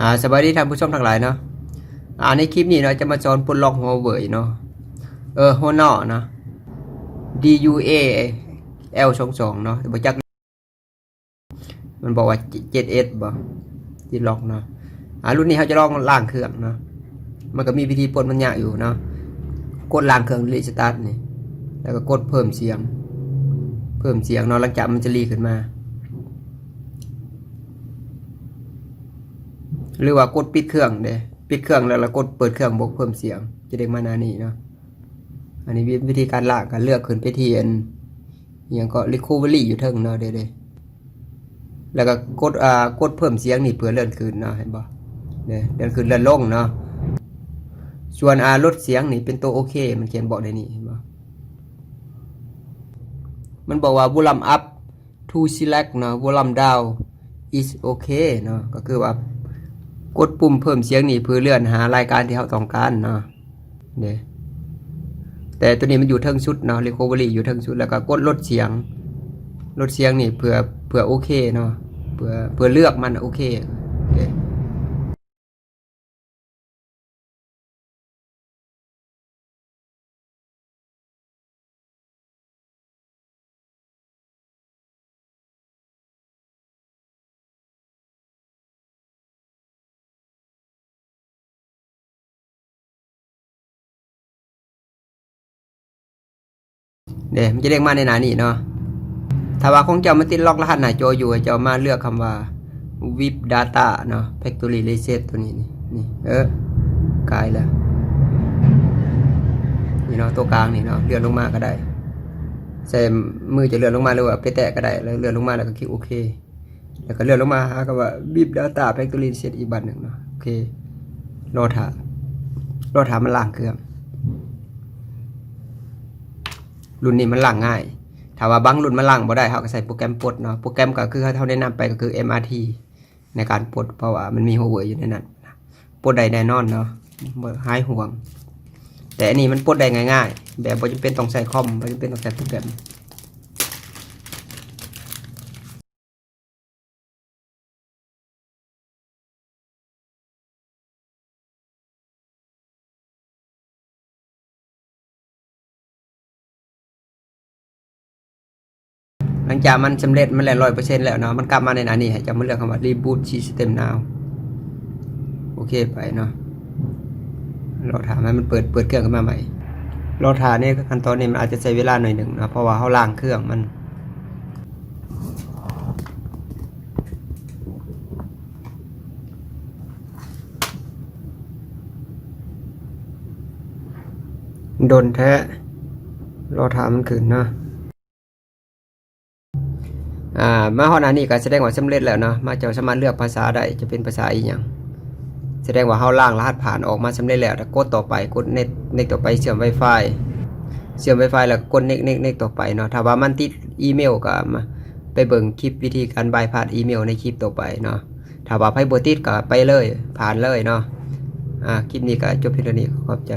อ่าสวัสดีท่านผู้ชมทั้งหลายเนาะอ่าในคลิปนี้เราจะมาสอนปลดล็อกหัวเว่ยเนาะเออหัวหนอเนาะ D U A L สองสองเนาะบ่จักมันบอกว่า 7S บ่ที่ล็อกเนาะอ่ารุ่นนี้เขาจะลองล่างเครื่องเนาะมันก็มีวิธีปลดมันยากอยู่เนาะกดล่างเครื่องรีสตาร์ทนี่แล้วก็กดเพิ่มเสียง เพิ่มเสียงเนาะหลังจากมันจะรีขึ้นมา หรือว่ากดปิดเครื่องเด้ปิดเครื่องแล้วเรากดเปิดเครื่องบวกเพิ่มเสียง จะได้มาหนานี้เนาะอันนี้วิธีการล่างการเลือกขึ้นไปที่อันยังก็ recovery อยู่เทิงเนาะเด้เด้แล้วก็กดอ่ากดเพิ่มเสียงนี่เพื่อเลื่อนขึ้นเนาะเห็นบ่เด้เลื่อนขึ้นเลื่อนลงเนาะส่วนอ่าลดเสียงนี่เป็นตัวโอเค มันเขียนบอกในนี้เห็นบ่มันบอกว่า volume up to select เนาะ volume down is okay เนาะก็คือว่า กดปุ่มเพิ่มเสียงนี่เพื่อเลื่อนหารายการที่เราต้องการเนาะเด้แต่ตัวนี้มันอยู่ทั้งชุดเนาะ recovery อยู่ทั้งชุดแล้วก็กดลดเสียง ลดเสียงนี่เพื่อเพื่อโอเคเนาะเพื่อเพื่อเลือกมันโอเค เด้เด้มันจะเรียกมาในหน้านี้เนาะถ้าว่าของเจ้ามันติดล็อกรหัสหน้าจออยู่เจ้ามาเลือกคำว่า VIP data เนาะ factory reset ตัวนี้นี่นี่เออกลายแล้วนี่เนาะตัวกลางนี่เนาะเลื่อนลงมาก็ได้ใส่มือจะเลื่อนลงมาหรือว่าไปแตะก็ได้แล้วเลื่อนลงมาแล้วก็คลิกโอเค แล้วก็เลื่อนลงมาหาคำว่า VIP data factory reset อีกบัตรหนึ่งเนาะโอเครอถารอถามันล้างเครื่อง รุ่นนี้มันล่างง่ายถ้าว่าบางรุ่นมันล่างบ่ได้เขาก็ใส่โปรแกรมปลดเนาะโปรแกรมก็คือเขาแนะนำไปก็คือ MRT ในการปลดเพราะว่ามันมีหัวเว่ยอยู่ในนั้นปลดได้แน่นอนเนาะบ่หายห่วง แต่อันนี้มันปลดได้ง่าย ๆ แบบบ่จำเป็นต้องใส่คอมบ่จำเป็นต้องใส่โปรแกรม หลังจากมันสำเร็จมันแล้วร้อยเปอร์เซ็นต์แล้วเนาะมันกลับมาในหน้านี้ให้จะมาเลือกคำว่า reboot system now โอเคไปเนาะเรอถามให้มันเปิดเปิดเครื่องขึ้นมาใหม่เรอถามนี่ขั้นตอนนี้มันอาจจะใช้เวลาหน่อยหนึ่งนะเพราะว่าเขาล้างเครื่องมันโดนแท้รอถามมันขึ้นเนาะ อ่ามาฮอดอันนี้ก็แสดงว่าสำเร็จแล้วเนาะมาเจ้าสามารถเลือกภาษาได้จะเป็นภาษาอีหยังแสดงว่าเฮาล่างรหัสผ่านออกมาสำเร็จแล้วแต่กดต่อไปกดเน็ตเน็ตต่อไปเชื่อม Wi-Fi เชื่อม Wi-Fi แล้วกดเน็ตเน็ตเน็ตต่อไปเนาะถ้าว่ามันติดอีเมลก็มาไปเบิ่งคลิปวิธีการบายพาสอีเมลในคลิปต่อไปเนาะถ้าว่าไพ่บ่ติดก็ไปเลยผ่านเลยเนาะอ่าคลิปนี้ก็จบเพียงเท่านี้ขอบใจ